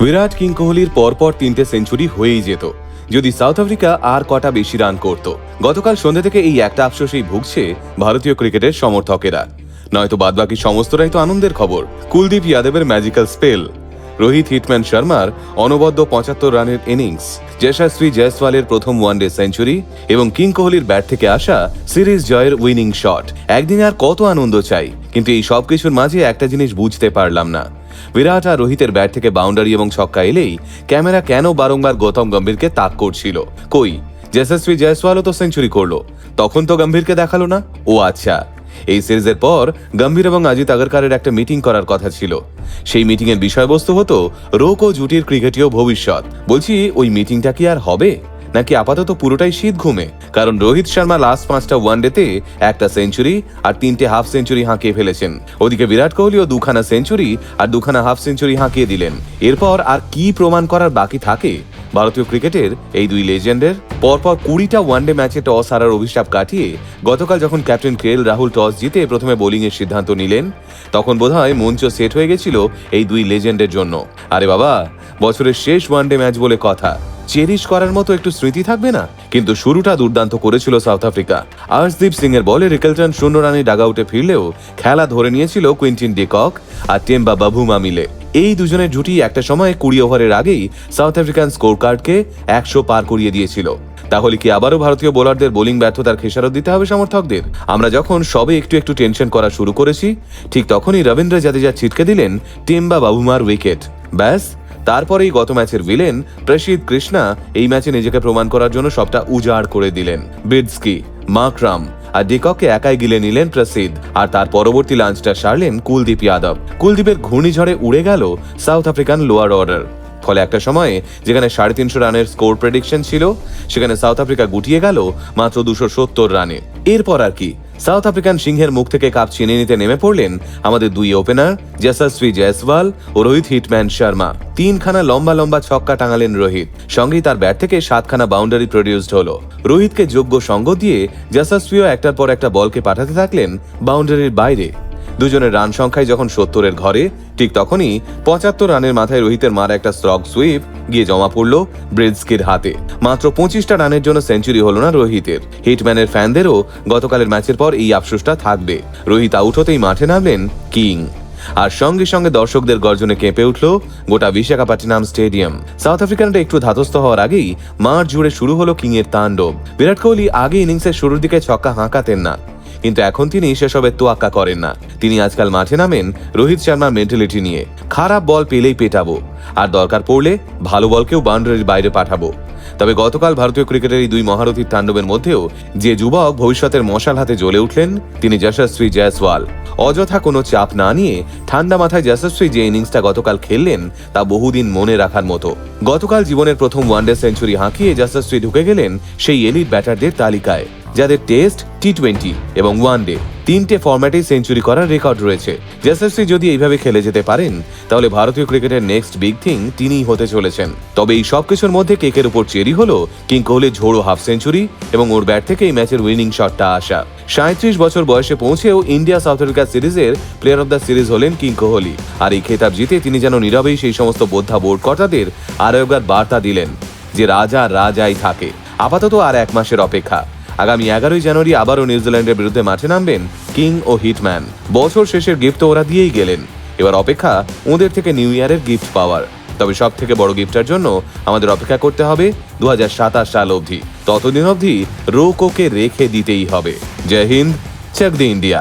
বিরাট king কোহলির পরপর তিনটে সেঞ্চুরি হয়েই যেত। যদি সাউথ আফ্রিকা আর কটা বেশি রান করত। গতকাল সন্ধ্যা থেকে এই একটা আফসোসেই ভুগছে ভারতীয় ক্রিকেটের সমর্থকেরা। নয়তো বাদবাকি সমস্তটাই তো আনন্দের খবর। কুলদীপ যাদবের ম্যাজিক্যাল স্পেল। রোহিত হিটম্যান শর্মার অনবদ্য পঁচাত্তর রানের ইনিংস। যশস্বী জয়সওয়ালের প্রথম ওয়ানডে সেঞ্চুরি এবং কিং কোহলির ব্যাট থেকে আসা সিরিজ জয়ের উইনিং শট। একদিন আর কত আনন্দ চাই, কিন্তু এই সবকিছুর মাঝে একটা জিনিস বুঝতে পারলাম না। বিরাট আর রোহিতের ব্যাট থেকে বাউন্ডারি এবং ছক্কা এলেই ক্যামেরা কেন বারংবার গৌতম গম্ভীরকে তাক করছিল? কই? যশস্বী জয়সওয়ালও তো সেঞ্চুরি করল। তখন তো গম্ভীরকে দেখাল না? ও আচ্ছা। এই সিরিজের পর গম্ভীর এবং অজিত আগরকারের একটা মিটিং করার কথা ছিল। সেই মিটিং এর বিষয়বস্তু হতো রোক ও জুটির ক্রিকেটীয় ভবিষ্যৎ। বলছি, ওই মিটিংটা কি আর হবে? নাকি আপাতত পুরোটাই শীত ঘুমে? কারণ রোহিত শর্মা লাস্ট পাঁচটা ওয়ানডেতে একটা সেঞ্চুরি আর তিনটে হাফ সেঞ্চুরি হাঁকিয়ে ফেলেছেন। ওদিকে বিরাট কোহলিও দুখানা সেঞ্চুরি আর দুখানা হাফ সেঞ্চুরি হাঁকিয়ে দিলেন। এরপর আর কি প্রমাণ করার বাকি থাকে? ভারতীয় ক্রিকেটের এই দুই লেজেন্ডের পরপর কুড়িটা ওয়ানডে ম্যাচে টস হারার অভিশাপ কাটিয়ে গতকাল যখন ক্যাপ্টেন কে রাহুল টস জিতে প্রথমে বোলিংয়ের সিদ্ধান্ত নিলেন, তখন বোধহয় মঞ্চ সেট হয়ে গেছিল এই দুই লেজেন্ডের জন্য। আরে বাবা, বছরের শেষ ওয়ানডে ম্যাচ বলে কথা। চেরিশ করার মতো একটু স্মৃতি থাকবে না? কিন্তু শুরুটা দুর্দান্ত করেছিল সাউথ আফ্রিকা। আর্শদীপ সিং এর বলে রিকেলটন শূন্য রানে ডাগআউটে ফিরলেও খেলা ধরে নিয়েছিল কুইন্টিন ডিকক আর টেম্বা বাবুমা মিলে। এই দুজনের জুটি একটা সময় কুড়ি ওভারের আগেই সাউথ আফ্রিকান স্কোর কার্ডকে একশো পার করিয়ে দিয়েছিল। তাহলে কি আবারও ভারতীয় বোলারদের বোলিং ব্যর্থতার খেসারত দিতে হবে সমর্থকদের? আমরা যখন সবে একটু একটু টেনশন করা শুরু করেছি, ঠিক তখনই রবীন্দ্র জাদেজা ছিটকে দিলেন টেম্বা বাবুমার উইকেট। ব্যাস তারপরেই গত ম্যাচের ভিলেন প্রসিদ কৃষ্ণা এই ম্যাচে নিজেকে প্রমাণ করার জন্য সবটা উজাড় করে দিলেন। বিডসকি, মাকরাম আর ডিককে একাই গিলে নিলেন প্রসিদ আর তার পরবর্তী লাঞ্চটা সারলেন কুলদীপ যাদব। কুলদীপের ঘূর্ণিঝড়ে উড়ে গেল সাউথ আফ্রিকান লোয়ার অর্ডার। ফলে একটা সময়ে যেখানে সাড়ে তিনশো রানের স্কোর প্রেডিকশন ছিল, সেখানে সাউথ আফ্রিকা গুটিয়ে গেল মাত্র দুশো সত্তর রানে। এরপর আর কি? সাউথ আফ্রিকান সিংহের মুখ থেকে কাপ ছিনে নিতে নেমে পড়লেন আমাদের দুই ওপেনার যশস্বী জয়সওয়াল ও রোহিত হিটম্যান শর্মা। তিনখানা লম্বা লম্বা ছক্কা টাঙালেন রোহিত। সঙ্গেই তার ব্যাট থেকে সাতখানা বাউন্ডারি প্রডিউসড হলো। রোহিতকে যোগ্য সঙ্গ দিয়ে যশস্বীও একটার পর একটা বলকে পাঠাতে থাকলেন বাউন্ডারির বাইরে। দুজনের রান সংখ্যায় যখন সত্তরের ঘরে, ঠিক তখনই পঁচাত্তর রানের মাথায় রোহিতের মারা একটা স্ট্রক সুইপ গিয়ে জমা পড়ল ব্রেডস্কির হাতে। মাত্র পঁচিশটা রানের জন্য সেঞ্চুরি হলো না রোহিতের। হিটম্যানের ফ্যানদেরও গতকালের ম্যাচের পর এই আফসোসটা থাকবে। রোহিত আউট হতেই মাঠে নামলেন কিং আর সঙ্গে সঙ্গে দর্শকদের গর্জনে কেঁপে উঠল গোটা বিশাখাপট্টনম স্টেডিয়াম। সাউথ আফ্রিকানরা একটু ধাতস্থ হওয়ার আগেই মাঠ জুড়ে শুরু হলো কিং এর তাণ্ডব। বিরাট কোহলি আগে ইনিংসের শুরুর দিকে ছক্কা হাঁকাতেন না। কিন্তু এখন তিনি সেসবের তোয়াক্কা করেন না। তিনি আজকাল মাঠে নামেন রোহিত শর্মার মেন্টালিটি নিয়ে। খারাপ বল পেলেই পেটাবো। আর দরকার পড়লে ভালো বলকেও বাউন্ডারির বাইরে পাঠাবো। তবে গতকাল ভারতীয় ক্রিকেটের এই দুই মহারথীর তাণ্ডবের মধ্যেও যে যুবক ভবিষ্যতের মশাল হাতে জ্বলে উঠলেন, তিনি যশস্বী জয়সওয়াল। অযথা কোনো চাপ না নিয়ে ঠান্ডা মাথায় যশস্বী যে ইনিংসটা গতকাল খেললেন, তা বহুদিন মনে রাখার মতো। গতকাল জীবনের প্রথম ওয়ানডে সেঞ্চুরি হাঁকিয়ে যশস্বী ঢুকে গেলেন সেই এলিট ব্যাটারদের তালিকায়। যাদের টেস্ট টি টোয়েন্টি এবং ওয়ান ডে তিনটে ফরম্যাটে সেঞ্চুরি করার রেকর্ড রয়েছে। যশস্বী যদি এইভাবে খেলে যেতে পারেন, তাহলে ভারতীয় ক্রিকেটের নেক্সট বিগ থিং তিনিই হতে চলেছেন। তবে এই সবকিছুর মধ্যে কেকের উপর চেরি হলো কিং কোহলির ঝোড়ো হাফ সেঞ্চুরি এবং ওর ব্যাট থেকে এই ম্যাচের উইনিং শটটা আসা। সাঁত্রিশ বছর বয়সে পৌঁছেও ইন্ডিয়া সাউথ আফ্রিকা সিরিজের প্লেয়ার অব দ্য সিরিজ হলেন কিং কোহলি আর এই খেতাব জিতে তিনি যেন নীরবেই সেই সমস্ত বোদ্ধা বোর্ড কর্তাদের আরও বার্তা দিলেন যে রাজা রাজাই থাকে। আপাতত আর এক মাসের অপেক্ষা। আগামী এগারোই জানুয়ারি আবারও নিউজিল্যান্ডের বিরুদ্ধে মাঠে নামবেন কিং ও হিটম্যান। বছর শেষের গিফট ওরা দিয়েই গেলেন। এবার অপেক্ষা ওদের থেকে নিউ ইয়ারের গিফট পাওয়ার। তবে সব থেকে বড় গিফটের জন্য আমাদের অপেক্ষা করতে হবে দু হাজার সাতাশ সাল অবধি। ততদিন অবধি রোকোকে রেখে দিতেই হবে। জয় হিন্দ, চেক দি ইন্ডিয়া।